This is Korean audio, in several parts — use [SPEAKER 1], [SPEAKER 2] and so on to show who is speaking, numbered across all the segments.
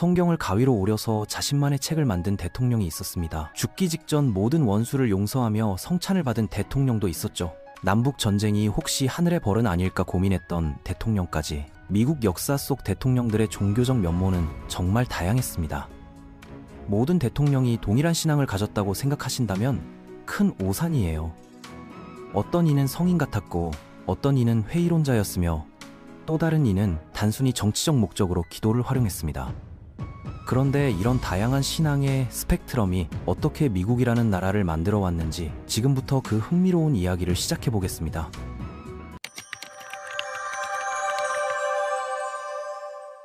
[SPEAKER 1] 성경을 가위로 오려서 자신만의 책을 만든 대통령이 있었습니다. 죽기 직전 모든 원수를 용서하며 성찬을 받은 대통령도 있었죠. 남북 전쟁이 혹시 하늘의 벌은 아닐까 고민했던 대통령까지 미국 역사 속 대통령들의 종교적 면모는 정말 다양했습니다. 모든 대통령이 동일한 신앙을 가졌다고 생각하신다면 큰 오산이에요. 어떤 이는 성인 같았고 어떤 이는 회의론자였으며 또 다른 이는 단순히 정치적 목적으로 기도를 활용했습니다. 그런데 이런 다양한 신앙의 스펙트럼이 어떻게 미국이라는 나라를 만들어 왔는지 지금부터 그 흥미로운 이야기를 시작해 보겠습니다.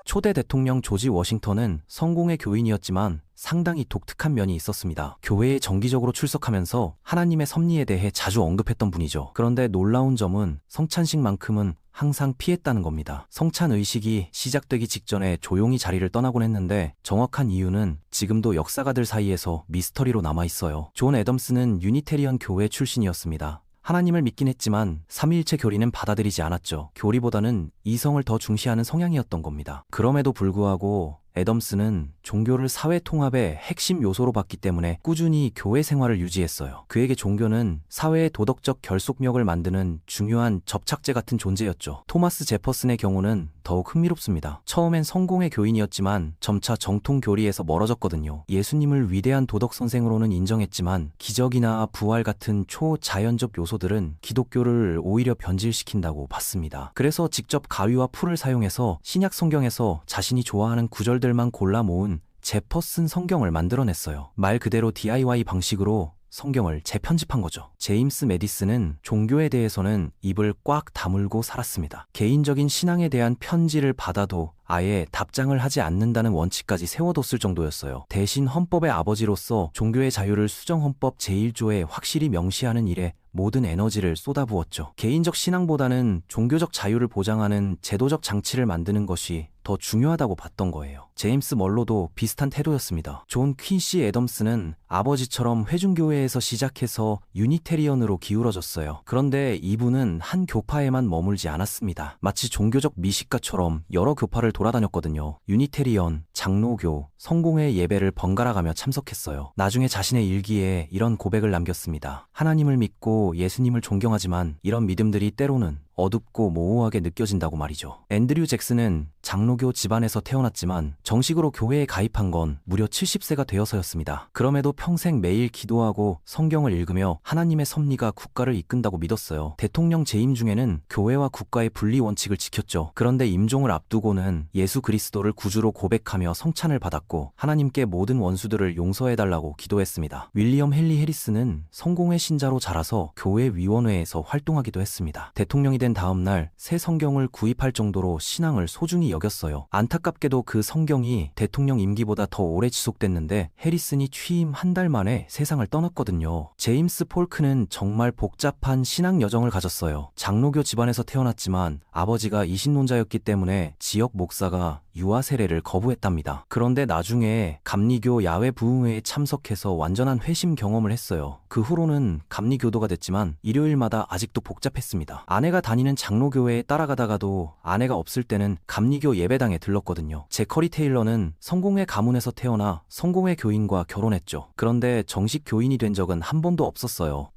[SPEAKER 1] 초대 대통령 조지 워싱턴은 성공의 교인이었지만 상당히 독특한 면이 있었습니다. 교회에 정기적으로 출석하면서 하나님의 섭리에 대해 자주 언급했던 분이죠. 그런데 놀라운 점은 성찬식만큼은 항상 피했다는 겁니다. 성찬 의식이 시작되기 직전에 조용히 자리를 떠나곤 했는데 정확한 이유는 지금도 역사가들 사이에서 미스터리로 남아 있어요. 존 애덤스는 유니테리언 교회 출신이었습니다. 하나님을 믿긴 했지만 삼위일체 교리는 받아들이지 않았죠. 교리보다는 이성을 더 중시하는 성향이었던 겁니다. 그럼에도 불구하고 애덤스는 종교를 사회 통합의 핵심 요소로 봤기 때문에 꾸준히 교회 생활을 유지했어요. 그에게 종교는 사회의 도덕적 결속력을 만드는 중요한 접착제 같은 존재였죠. 토마스 제퍼슨의 경우는 더욱 흥미롭습니다. 처음엔 성공의 교인이었지만 점차 정통 교리에서 멀어졌거든요. 예수님을 위대한 도덕 선생으로는 인정했지만 기적이나 부활 같은 초자연적 요소들은 기독교를 오히려 변질시킨다고 봤습니다. 그래서 직접 가위와 풀을 사용해서 신약 성경에서 자신이 좋아하는 구절들 만 골라 모은 제퍼슨 성경을 만들어냈어요. 말 그대로 DIY 방식으로 성경을 재편집한 거죠. 제임스 메디슨은 종교에 대해서는 입을 꽉 다물고 살았습니다. 개인적인 신앙에 대한 편지를 받아도 아예 답장을 하지 않는다는 원칙까지 세워뒀을 정도였어요. 대신 헌법의 아버지로서 종교의 자유를 수정헌법 제1조에 확실히 명시하는 일에 모든 에너지를 쏟아부었죠. 개인적 신앙보다는 종교적 자유를 보장하는 제도적 장치를 만드는 것이 더 중요하다고 봤던 거예요. 제임스 멀로도 비슷한 태도였습니다. 존 퀸시 애덤스는 아버지처럼 회중교회에서 시작해서 유니테리언으로 기울어졌어요. 그런데 이분은 한 교파에만 머물지 않았습니다. 마치 종교적 미식가처럼 여러 교파를 돌아다녔거든요. 유니테리언, 장로교, 성공회 예배를 번갈아가며 참석했어요. 나중에 자신의 일기에 이런 고백을 남겼습니다. 하나님을 믿고 예수님을 존경하지만 이런 믿음들이 때로는 어둡고 모호하게 느껴진다고 말이죠. 앤드류 잭슨은 장로교 집안에서 태어났지만 정식으로 교회에 가입한 건 무려 70세가 되어서였습니다. 그럼에도 평생 매일 기도하고 성경을 읽으며 하나님의 섭리가 국가를 이끈다고 믿었어요. 대통령 재임 중에는 교회와 국가의 분리 원칙을 지켰죠. 그런데 임종을 앞두고는 예수 그리스도를 구주로 고백하며 성찬을 받았고 하나님께 모든 원수들을 용서해달라고 기도했습니다. 윌리엄 헨리 해리스는 성공의 신자로 자라서 교회 위원회에서 활동하기도 했습니다. 대통령이 된 다음 날 새 성경을 구입할 정도로 신앙을 소중히 여겼어요. 안타깝게도 그 성경이 대통령 임기보다 더 오래 지속됐는데 해리슨이 취임 한 달 만에 세상을 떠났거든요. 제임스 폴크는 정말 복잡한 신앙 여정을 가졌어요. 장로교 집안에서 태어났지만 아버지가 이신론자였기 때문에 지역 목사가 유아 세례를 거부했답니다. 그런데 나중에 감리교 야외 부흥회에 참석해서 완전한 회심 경험을 했어요. 그 후로는 감리교도가 됐지만 일요일마다 아직도 복잡했습니다. 아내가 다니는 장로교회에 따라가다가도 아내가 없을 때는 감리교 예배당에 들렀거든요. 제커리 테일러는 성공회 가문에서 태어나 성공회 교인과 결혼했죠. 그런데 정식 교인이 된 적은 한 번도 없었어요.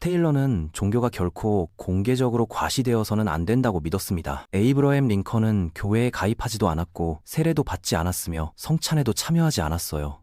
[SPEAKER 1] 테일러는 종교가 결코 공개적으로 과시되어서는 안 된다고 믿었습니다. 에이브러햄 링컨은 교회에 가입하지도 않았고 세례도 받지 않았으며 성찬에도 참여하지 않았어요.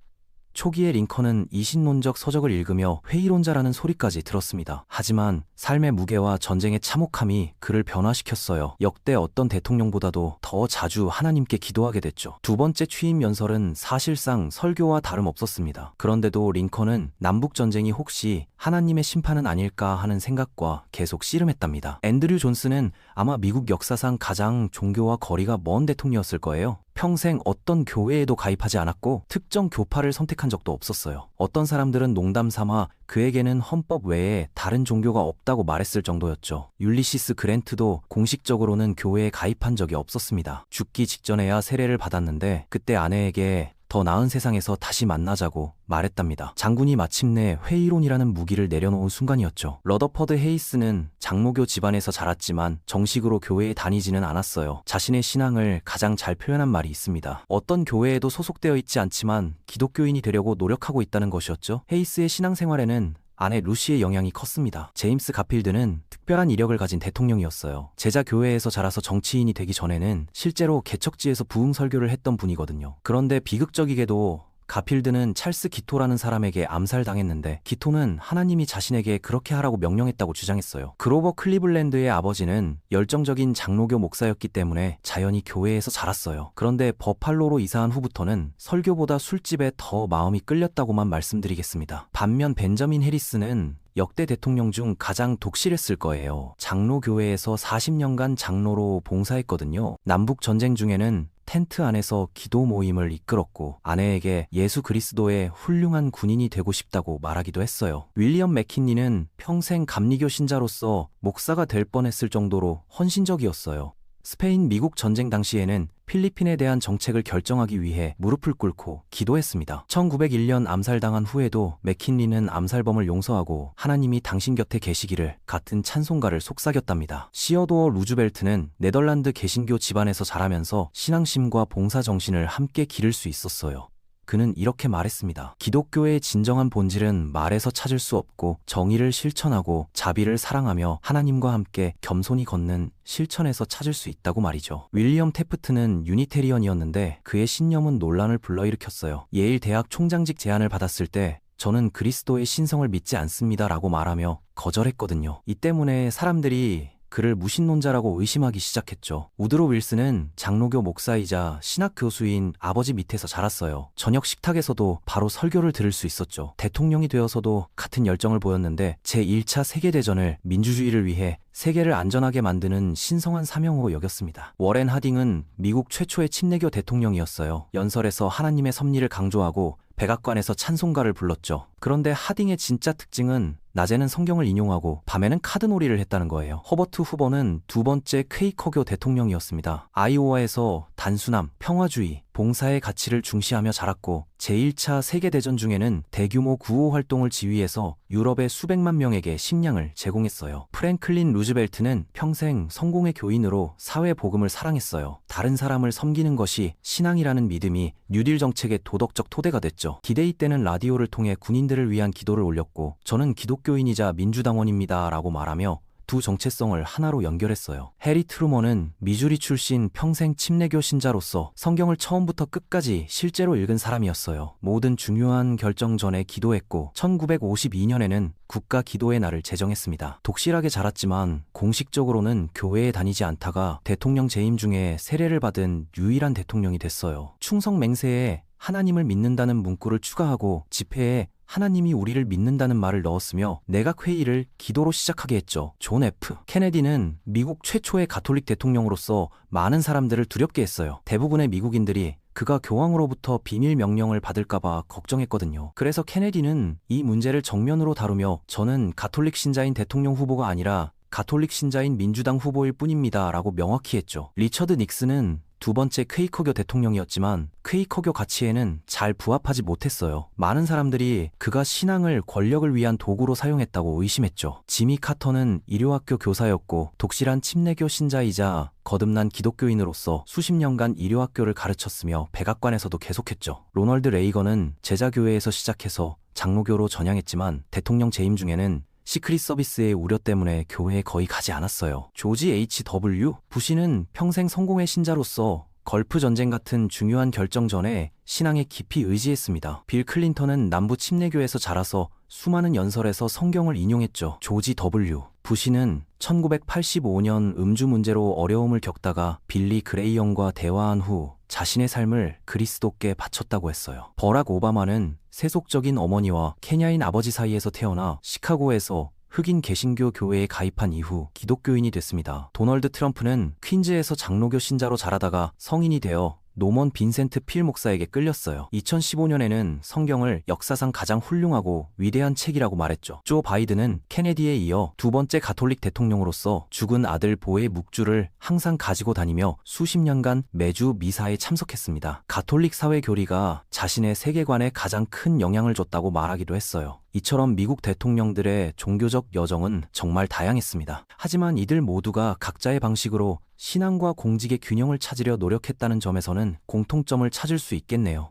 [SPEAKER 1] 초기에 링컨은 이신론적 서적을 읽으며 회의론자라는 소리까지 들었습니다. 하지만 삶의 무게와 전쟁의 참혹함이 그를 변화시켰어요. 역대 어떤 대통령보다도 더 자주 하나님께 기도하게 됐죠. 두 번째 취임 연설은 사실상 설교와 다름없었습니다. 그런데도 링컨은 남북 전쟁이 혹시 하나님의 심판은 아닐까 하는 생각과 계속 씨름했답니다. 앤드류 존스는 아마 미국 역사상 가장 종교와 거리가 먼 대통령이었을 거예요. 평생 어떤 교회에도 가입하지 않았고 특정 교파를 선택한 적도 없었어요. 어떤 사람들은 농담 삼아 그에게는 헌법 외에 다른 종교가 없다고 말했을 정도였죠. 율리시스 그랜트도 공식적으로는 교회에 가입한 적이 없었습니다. 죽기 직전에야 세례를 받았는데 그때 아내에게 더 나은 세상에서 다시 만나자고 말했답니다. 장군이 마침내 회의론이라는 무기를 내려놓은 순간이었죠. 러더퍼드 헤이스는 장로교 집안에서 자랐지만 정식으로 교회에 다니지는 않았어요. 자신의 신앙을 가장 잘 표현한 말이 있습니다. 어떤 교회에도 소속되어 있지 않지만 기독교인이 되려고 노력하고 있다는 것이었죠. 헤이스의 신앙생활에는 아내 루시의 영향이 컸습니다. 제임스 가필드는 특별한 이력을 가진 대통령이었어요. 제자 교회에서 자라서 정치인이 되기 전에는 실제로 개척지에서 부흥 설교를 했던 분이거든요. 그런데 비극적이게도 가필드는 찰스 기토라는 사람에게 암살당했는데 기토는 하나님이 자신에게 그렇게 하라고 명령했다고 주장했어요. 그로버 클리블랜드의 아버지는 열정적인 장로교 목사였기 때문에 자연히 교회에서 자랐어요. 그런데 버팔로로 이사한 후부터는 설교보다 술집에 더 마음이 끌렸다고만 말씀드리겠습니다. 반면 벤저민 해리스는 역대 대통령 중 가장 독실했을 거예요. 장로교회에서 40년간 장로로 봉사했거든요. 남북 전쟁 중에는 텐트 안에서 기도 모임을 이끌었고 아내에게 예수 그리스도의 훌륭한 군인이 되고 싶다고 말하기도 했어요. 윌리엄 맥킨리는 평생 감리교 신자로서 목사가 될 뻔했을 정도로 헌신적이었어요. 스페인 미국 전쟁 당시에는 필리핀에 대한 정책을 결정하기 위해 무릎을 꿇고 기도했습니다. 1901년 암살당한 후에도 맥킨리는 암살범을 용서하고 하나님이 당신 곁에 계시기를 같은 찬송가를 속삭였답니다. 시어도어 루즈벨트는 네덜란드 개신교 집안에서 자라면서 신앙심과 봉사 정신을 함께 기를 수 있었어요. 그는 이렇게 말했습니다. 기독교의 진정한 본질은 말에서 찾을 수 없고 정의를 실천하고 자비를 사랑하며 하나님과 함께 겸손히 걷는 실천에서 찾을 수 있다고 말이죠. 윌리엄 테프트는 유니테리언이었는데 그의 신념은 논란을 불러일으켰어요. 예일 대학 총장직 제안을 받았을 때 저는 그리스도의 신성을 믿지 않습니다라고 말하며 거절했거든요. 이 때문에 사람들이 그를 무신론자라고 의심하기 시작했죠. 우드로 윌슨은 장로교 목사이자 신학 교수인 아버지 밑에서 자랐어요. 저녁 식탁에서도 바로 설교를 들을 수 있었죠. 대통령이 되어서도 같은 열정을 보였는데 제1차 세계대전을 민주주의를 위해 세계를 안전하게 만드는 신성한 사명으로 여겼습니다. 워렌 하딩은 미국 최초의 침례교 대통령이었어요. 연설에서 하나님의 섭리를 강조하고 백악관에서 찬송가를 불렀죠. 그런데 하딩의 진짜 특징은 낮에는 성경을 인용하고 밤에는 카드놀이를 했다는 거예요. 허버트 후보는 두 번째 퀘이커교 대통령이었습니다. 아이오와에서 단순함, 평화주의, 봉사의 가치를 중시하며 자랐고 제1차 세계대전 중에는 대규모 구호 활동을 지휘해서 유럽의 수백만 명에게 식량을 제공했어요. 프랭클린 루즈벨트는 평생 성공의 교인으로 사회 복음을 사랑했어요. 다른 사람을 섬기는 것이 신앙이라는 믿음이 뉴딜 정책의 도덕적 토대가 됐죠. 디데이 때는 라디오를 통해 군인들을 위한 기도를 올렸고 저는 기독교인이자 민주당원입니다 라고 말하며 두 정체성을 하나로 연결했어요. 해리 트루먼은 미주리 출신 평생 침례교 신자로서 성경을 처음부터 끝까지 실제로 읽은 사람이었어요. 모든 중요한 결정 전에 기도했고 1952년에는 국가 기도의 날을 제정했습니다. 독실하게 자랐지만 공식적으로는 교회에 다니지 않다가 대통령 재임 중에 세례를 받은 유일한 대통령이 됐어요. 충성 맹세에 하나님을 믿는다는 문구를 추가하고 집회에 하나님이 우리를 믿는다는 말을 넣었으며 내각 회의를 기도로 시작하게 했죠. 존 F. 케네디는 미국 최초의 가톨릭 대통령으로서 많은 사람들을 두렵게 했어요. 대부분의 미국인들이 그가 교황으로부터 비밀 명령을 받을까봐 걱정했거든요. 그래서 케네디는 이 문제를 정면으로 다루며 저는 가톨릭 신자인 대통령 후보가 아니라 가톨릭 신자인 민주당 후보일 뿐입니다. 라고 명확히 했죠. 리처드 닉슨은 두 번째 퀘이커교 대통령이었지만 퀘이커교 가치에는 잘 부합하지 못했어요. 많은 사람들이 그가 신앙을 권력을 위한 도구로 사용했다고 의심했죠. 지미 카터는 일요학교 교사였고 독실한 침례교 신자이자 거듭난 기독교인으로서 수십 년간 일요학교를 가르쳤으며 백악관에서도 계속했죠. 로널드 레이건은 제자교회에서 시작해서 장로교로 전향했지만 대통령 재임 중에는 시크릿 서비스의 우려 때문에 교회에 거의 가지 않았어요. 조지 H.W. 부시는 평생 성공의 신자로서 걸프 전쟁 같은 중요한 결정 전에 신앙에 깊이 의지했습니다. 빌 클린턴은 남부 침례교에서 자라서 수많은 연설에서 성경을 인용했죠. 조지 W. 부시는 1985년 음주 문제로 어려움을 겪다가 빌리 그레이엄과 대화한 후 자신의 삶을 그리스도께 바쳤다고 했어요. 버락 오바마는 세속적인 어머니와 케냐인 아버지 사이에서 태어나 시카고에서 흑인 개신교 교회에 가입한 이후 기독교인이 됐습니다. 도널드 트럼프는 퀸즈에서 장로교 신자로 자라다가 성인이 되어 노먼 빈센트 필 목사에게 끌렸어요. 2015년에는 성경을 역사상 가장 훌륭하고 위대한 책이라고 말했죠. 조 바이든은 케네디에 이어 두 번째 가톨릭 대통령으로서 죽은 아들 보의 묵주를 항상 가지고 다니며 수십 년간 매주 미사에 참석했습니다. 가톨릭 사회 교리가 자신의 세계관에 가장 큰 영향을 줬다고 말하기도 했어요. 이처럼 미국 대통령들의 종교적 여정은 정말 다양했습니다. 하지만 이들 모두가 각자의 방식으로 신앙과 공직의 균형을 찾으려 노력했다는 점에서는 공통점을 찾을 수 있겠네요.